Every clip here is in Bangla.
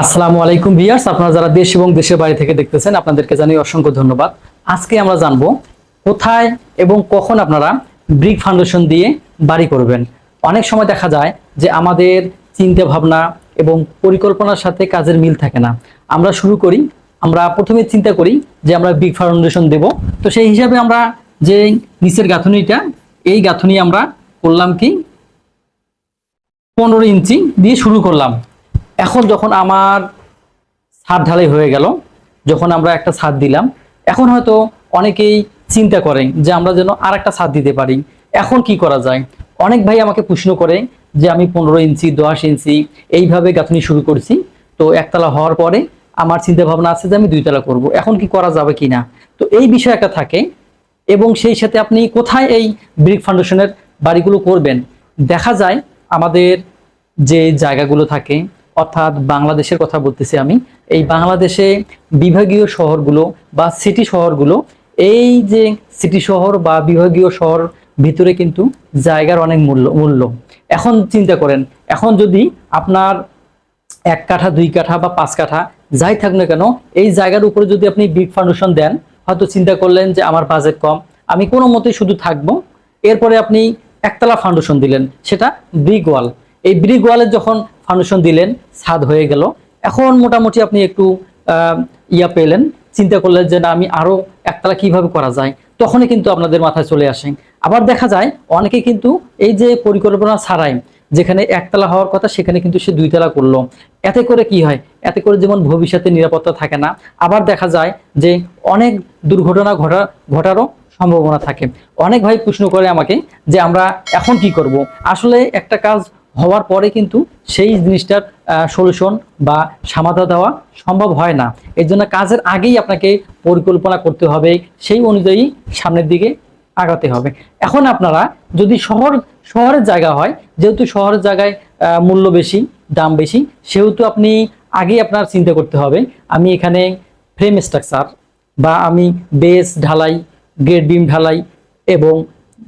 আসসালামু আলাইকুম ভিয়ার্স আপনারা যারা দেশ এবং দেশের বাইরে থেকে দেখতেছেন, আপনাদেরকে জানাই অসংখ্য ধন্যবাদ। আজকে আমরা জানব কোথায় এবং কখন আপনারা ব্রিক ফাউন্ডেশন দিয়ে বাড়ি করবেন। অনেক সময় দেখা যায় যে আমাদের চিন্তা ভাবনা এবং পরিকল্পনার সাথে কাজের মিল থাকে না। আমরা শুরু করি, আমরা প্রথমে চিন্তা করি যে আমরা ব্রিক ফাউন্ডেশন দেব। তো সেই হিসাবে আমরা যে নিচের গাঁথনিটা, এই গাঁথনি আমরা করলাম কি? পনেরো ইঞ্চি দিয়ে শুরু করলাম। এখন যখন আমার ছাদ ঢালাই হয়ে গেল, যখন আমরা একটা ছাদ দিলাম, এখন হয়তো অনেকেই চিন্তা করেন যে আমরা যেন আর একটা ছাদ দিতে পারি। এখন কি করা যায়? অনেক ভাই আমাকে প্রশ্ন করে যে আমি পনেরো ইঞ্চি, দশ ইঞ্চি এইভাবে গাঁথনি শুরু করছি। তো একতলা হওয়ার পরে আমার চিন্তা ভাবনা আছে যে আমি দুইতলা করব। এখন কি করা যাবে কি না তো এই বিষয় একটা থাকে এবং সেই সাথে আপনি কোথায় এই ব্রিক ফাউন্ডেশনের বাড়িগুলো করবেন? দেখা যায় আমাদের যে জায়গাগুলো থাকে অর্থাৎ বাংলাদেশের কথা বলতেছি আমি, এই বাংলাদেশে বিভাগীয় শহরগুলো বা সিটি শহরগুলো, এই যে সিটি শহর বা বিভাগীয় শহর ভিতরে কিন্তু জায়গার অনেক মূল্য মূল্য। এখন চিন্তা করেন, এখন যদি আপনার এক কাঠা, দুই কাঠা বা পাঁচ কাঠা যাই থাক না কেন, এই জায়গার উপরে যদি আপনি বিগ ফাউন্ডেশন দেন, হয়তো চিন্তা করলেন যে আমার বাজেট কম। আমি কোনো মতে শুধু থাকব। এরপরে আপনি একতলা ফাউন্ডেশন দিলেন, সেটা ব্রিক ওয়াল এই ব্রিক ওয়ালের যখন ফাউন্ডেশন দিলেন ছাদ হয়ে গেল। এখন মোটামুটি আপনি একটু ইয়া পেলেন, চিন্তা করলেন যে না, আমি আরও একতলা কীভাবে করা যায়? তখনই কিন্তু আপনাদের মাথায় চলে আসে। আবার দেখা যায়, অনেকে কিন্তু এই যে পরিকল্পনা ছাড়াই, যেখানে একতলা হওয়ার কথা, সেখানে কিন্তু সে দুইতলা করল। এতে করে কি হয়? এতে করে যেমন ভবিষ্যতে নিরাপত্তা থাকে না। আবার দেখা যায় যে অনেক দুর্ঘটনা ঘটা, ঘটারও সম্ভাবনা থাকে। অনেক ভাই প্রশ্ন করে আমাকে যে আমরা এখন কি করব? আসলে একটা কাজ হওয়ার পরে কিন্তু সেই জিনিসটার সলিউশন বা সমাধা দেওয়া সম্ভব হয় না। এর জন্য কাজের আগেই আপনাকে পরিকল্পনা করতে হবে, সেই অনুযায়ী সামনের দিকে আগাতে হবে। এখন আপনারা যদি শহর, শহরের জায়গা হয়, যেহেতু শহরের জায়গায় মূল্য বেশি, দাম বেশি, সেহেতু আপনি আগেই আপনার চিন্তা করতে হবে, আমি এখানে ফ্রেম স্ট্রাকচার বা আমি বেস ঢালাই গ্রেড বিম ঢালাই এবং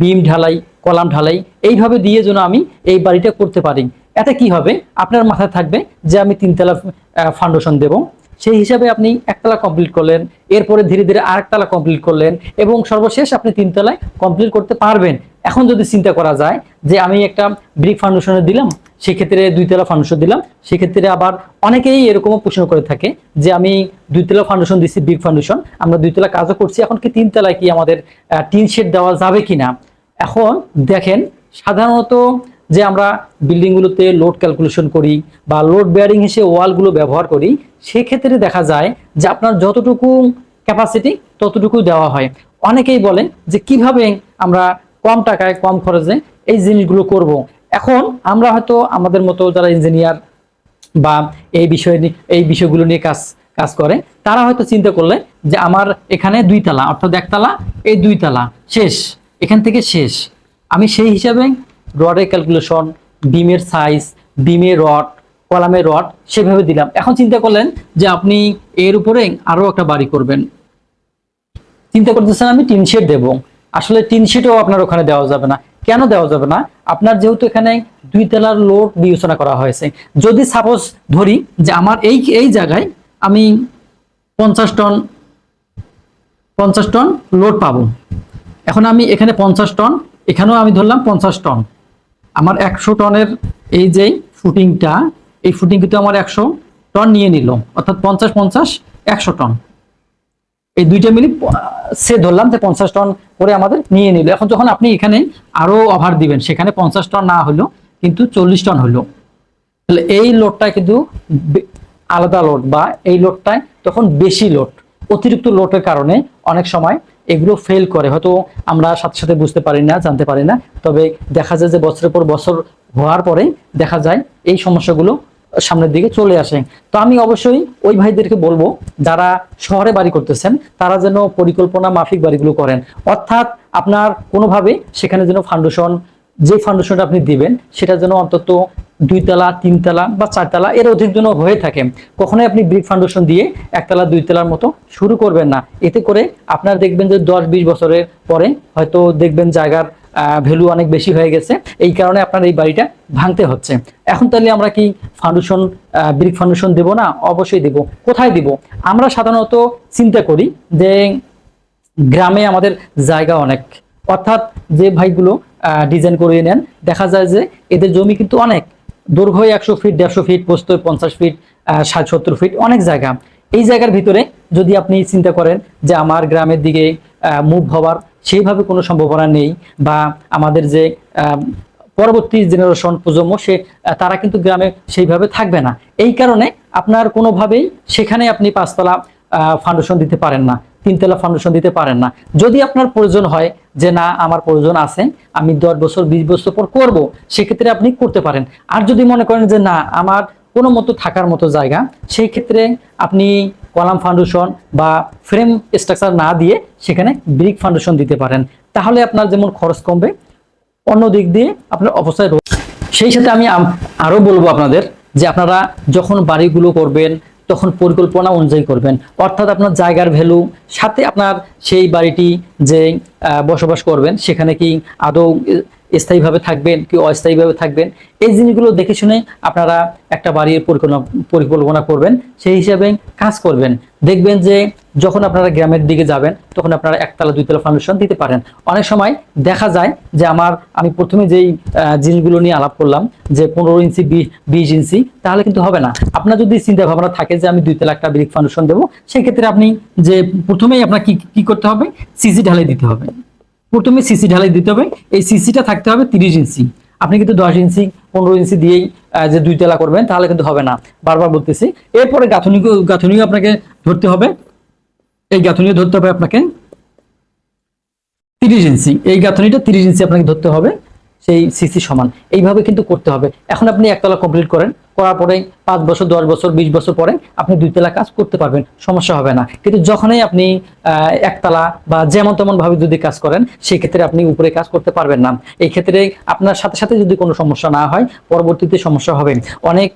বিম ঢালাই কলাম ঢালাই, এইভাবে দিয়ে যেন আমি এই বাড়িটা করতে পারি। এতে কি হবে? আপনার মাথায় থাকবে যে আমি তিনতলা ফাউন্ডেশন দেব। সেই হিসাবে আপনি একতলা কমপ্লিট করলেন, এরপরে ধীরে ধীরে আরেকতলা কমপ্লিট করলেন এবং সর্বশেষ আপনি তিনতলায় কমপ্লিট করতে পারবেন। এখন যদি চিন্তা করা যায় যে আমি একটা ব্রিক ফাউন্ডেশনে দিলাম, সেক্ষেত্রে দুইতলা ফাউন্ডেশন দিলাম, সেক্ষেত্রে আবার অনেকেই এরকমও প্রশ্ন করে থাকে যে আমি দুইতলা ফাউন্ডেশন দিচ্ছি ব্রিক ফাউন্ডেশন আমরা দুইতলা কাজও করছি, এখন কি তিনতলায় কি আমাদের টিন শেড দেওয়া যাবে কিনা? এখন দেখেন সাধারণত যে আমরা বিল্ডিংগুলোতে লোড ক্যালকুলেশন করি বা লোড বেয়ারিং হিসেবে ওয়ালগুলো ব্যবহার করি, সেক্ষেত্রে দেখা যায় যে আপনার যতটুকু ক্যাপাসিটি ততটুকু দেওয়া হয় অনেকেই বলেন যে কীভাবে আমরা কম টাকায় কম খরচে এই জিনিসগুলো করব। এখন আমরা হয়তো আমাদের মতো যারা ইঞ্জিনিয়ার বা এই বিষয় এই বিষয়গুলো নিয়ে কাজ কাজ করে, তারা হয়তো চিন্তা করলে যে আমার এখানে দুই তালা, অর্থাৎ একতলা, এই দুই তালা, শেষ এখান থেকে শেষ। আমি সেই হিসাবে রডের ক্যালকুলেশন বিমের সাইজ বিমের রড কলামের রড সেভাবে দিলাম। এখন চিন্তা করলেন যে আপনি এর উপরে আরও একটা বাড়ি করবেন। চিন্তা করতেছেন আমি টিন শেড দেবো। আসলে টিন শেডও আপনার ওখানে দেওয়া যাবে না। কেন দেওয়া যাবে না? আপনার যেহেতু এখানে দুই তলার লোড বিবেচনা করা হয়েছে। যদি সাপোজ ধরি যে আমার এই এই জায়গায় আমি পঞ্চাশ টন পঞ্চাশ টন লোড পাবো। এখন আমি এখানে পঞ্চাশ টন, এখানেও আমি ধরলাম পঞ্চাশ টন। আমার একশো টনের এই যে ফুটিংটা, এই ফুটিং কিন্তু আমার একশো টন নিয়ে নিল, অর্থাৎ পঞ্চাশ পঞ্চাশ একশো টন। এই দুইটা মিলি সে ধরলাম যে পঞ্চাশ টন করে আমাদের নিয়ে নিল। এখন যখন আপনি এখানে আরও ওভার দিবেন, সেখানে পঞ্চাশ টন না হলো, কিন্তু চল্লিশ টন হলো। তাহলে এই লোডটা কিন্তু আলাদা লোড বা এই লোডটায় তখন বেশি লোড অতিরিক্ত লোডের কারণে অনেক সময় এগুলো ফেল করে। হয়তো আমরা সাথে সাথে বুঝতে পারি না, জানতে পারি না। তবে দেখা যায় যে বছরের পর বছর হওয়ার পরে দেখা যায় এই সমস্যাগুলো সামনের দিকে চলে আসে। তো আমি অবশ্যই ওই ভাইদেরকে বলব, যারা শহরে বাড়ি করতেছেন, তারা যেন পরিকল্পনা মাফিক বাড়িগুলো করেন। অর্থাৎ আপনার কোনোভাবে সেখানে যেন ফাউন্ডেশন যে ফাউন্ডেশনটা আপনি দিবেন সেটা যেন অন্তত দুইতলা, তিনতলা বা চারতলা এর অধিক যেন হয়ে থাকে। কখনোই আপনি ব্রিক ফাউন্ডেশন দিয়ে একতলা, দুইতলার মতো শুরু করবেন না। এতে করে আপনার দেখবেন যে দশ বিশ বছরের পরে হয়তো দেখবেন জায়গার ভ্যালু অনেক বেশি হয়ে গেছে। এই কারণে আপনার এই বাড়িটা ভাঙতে হচ্ছে। এখন তাহলে আমরা কি ফাউন্ডেশন ব্রিক ফাউন্ডেশন দেব না? অবশ্যই দেব। কোথায় দিব? আমরা সাধারণত চিন্তা করি যে গ্রামে আমাদের জায়গা অনেক। অর্থাৎ যে ভাইগুলো ডিজাইন করিয়ে নেন, দেখা যায় যে এদের জমি কিন্তু অনেক। দৈর্ঘ্য একশো ফিট দেড়শো ফিট পোস্ত পঞ্চাশ ফিট ষাট সত্তর ফিট অনেক জায়গা। এই জায়গার ভিতরে যদি আপনি চিন্তা করেন যে আমার গ্রামের দিকে মুভ হওয়ার সেইভাবে কোনো সম্ভাবনা নেই বা আমাদের যে পরবর্তী জেনারেশন প্রজন্ম, সে তারা কিন্তু গ্রামে সেইভাবে থাকবে না। এই কারণে আপনার কোনোভাবেই সেখানে আপনি পাঁচতলা ফাউন্ডেশন দিতে পারেন না, তিনতলা ফাউন্ডেশন দিতে পারেন না। যদি আপনার প্রয়োজন হয় যে না, আমার প্রয়োজন আছে, আমি দশ বছর, বিশ বছর পর করব, সেক্ষেত্রে আপনি করতে পারেন। আর যদি মনে করেন যে না, আমার কোনো মতো থাকার মতো জায়গা, সেই ক্ষেত্রে আপনি কলাম ফাউন্ডেশন বা ফ্রেম স্ট্রাকচার না দিয়ে সেখানে ব্রিক ফাউন্ডেশন দিতে পারেন। তাহলে আপনার যেমন খরচ কমবে, অন্য দিক দিয়ে আপনার অবস্থায় সেই সাথে আমি আরও বলব আপনাদের যে আপনারা যখন বাড়িগুলো করবেন তখন পরিকল্পনা অনুযায়ী করবেন। অর্থাৎ আপনার জায়গার ভ্যালু সাথে আপনার সেই বাড়িটি যে বসবাস করবেন, সেখানে কি আদৌ স্থায়ীভাবে থাকবেন কি অস্থায়ীভাবে থাকবেন, এই জিনিসগুলো দেখে শুনে আপনারা একটা বাড়ির পরিকল্পনা পরিকল্পনা করবেন। সেই হিসাবে কাজ করবেন। দেখবেন যে যখন আপনারা গ্রামের দিকে যাবেন, তখন আপনারা একতলা, দুইতলা ফাউন্ডেশন দিতে পারেন। অনেক সময় দেখা যায় যে আমার, আমি প্রথমে যেই জিনিসগুলো নিয়ে আলাপ করলাম, যে পনেরো ইঞ্চি বিশ ইঞ্চি, তাহলে কিন্তু হবে না। আপনার যদি চিন্তা ভাবনা থাকে যে আমি দুইতলা একটা ব্রিক ফাউন্ডেশন দেবো, সেক্ষেত্রে আপনি যে প্রথমেই আপনার কি কি করতে হবে? সিসি ঢালাই দিতে হবে। প্রথমে সিসি ঢালাই দিতে হবে। এই সিসিটা থাকতে হবে তিরিশ ইঞ্চি। আপনি কিন্তু দশ ইঞ্চি, পনেরো ইঞ্চি দিয়েই যে দুই তেলা করবেন, তাহলে কিন্তু হবে না। বারবার বলতেছি। এরপরে গাঁথনি গাঁথনিও আপনাকে ধরতে হবে। এই গাঁথনি ধরতে হবে আপনাকে। তিরিশ ইঞ্চি এই গাঁথনিটা তিরিশ ইঞ্চি আপনাকে ধরতে হবে, সেই সিসি সমান। এইভাবে কিন্তু করতে হবে। এখন আপনি একতলা কমপ্লিট করেন, করার পরে পাঁচ বছর, দশ বছর, বিশ বছর পরে আপনি দুইতলা কাজ করতে পারবেন, সমস্যা হবে না। কিন্তু যখনই আপনি একতলা বা যেমন তেমন ভাবে যদি কাজ করেন, সেই ক্ষেত্রে আপনি উপরে কাজ করতে পারবেন না। এই ক্ষেত্রে আপনার সাথে সাথে যদি কোনো সমস্যা না হয়, পরবর্তীতে সমস্যা হবে। অনেক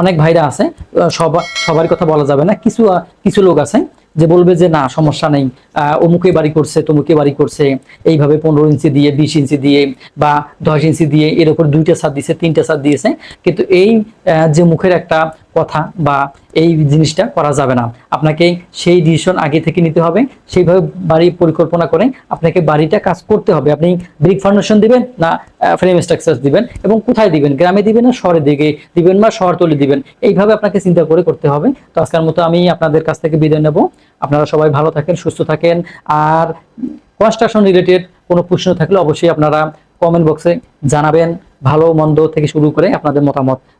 অনেক ভাইরা আছে সবার সবার কথা বলা যাবে না। কিছু কিছু লোক আছে যে বলবে যে, না, সমস্যা নেই অমুকে বাড়ি করছে, তমুকে বাড়ি করছে, এইভাবে পনেরো ইঞ্চি দিয়ে, বিশ ইঞ্চি দিয়ে বা দশ ইঞ্চি দিয়ে এর উপর দুইটা সার দিয়েছে তিনটা সার দিয়েছে। কিন্তু এই যে মুখের একটা কথা বা এই জিনিসটা করা যাবে না। আপনাকে সেই ডিসিশন আগে থেকে নিতে হবে, সেইভাবে বাড়ি পরিকল্পনা করে আপনাকে বাড়িটা কাজ করতে হবে। আপনি ব্রিক ফাউন্ডেশন দিবেন না ফ্রেম স্ট্রাকচার দিবেন এবং কোথায় দিবেন? গ্রামে দিবেন না, শহরের দিকে দিবেন বা শহরতলি দিবেন? এইভাবে আপনাকে চিন্তা করে করতে হবে। তো আজকের মতো আমি আপনাদের কাছ থেকে বিদায় নেব। আপনারা সবাই ভালো থাকেন, সুস্থ থাকেন। আর কনস্ট্রাকশন রিলেটেড কোনো প্রশ্ন থাকলে অবশ্যই আপনারা কমেন্ট বক্সে জানাবেন। ভালো মন্দ থেকে শুরু করে আপনাদের মতামত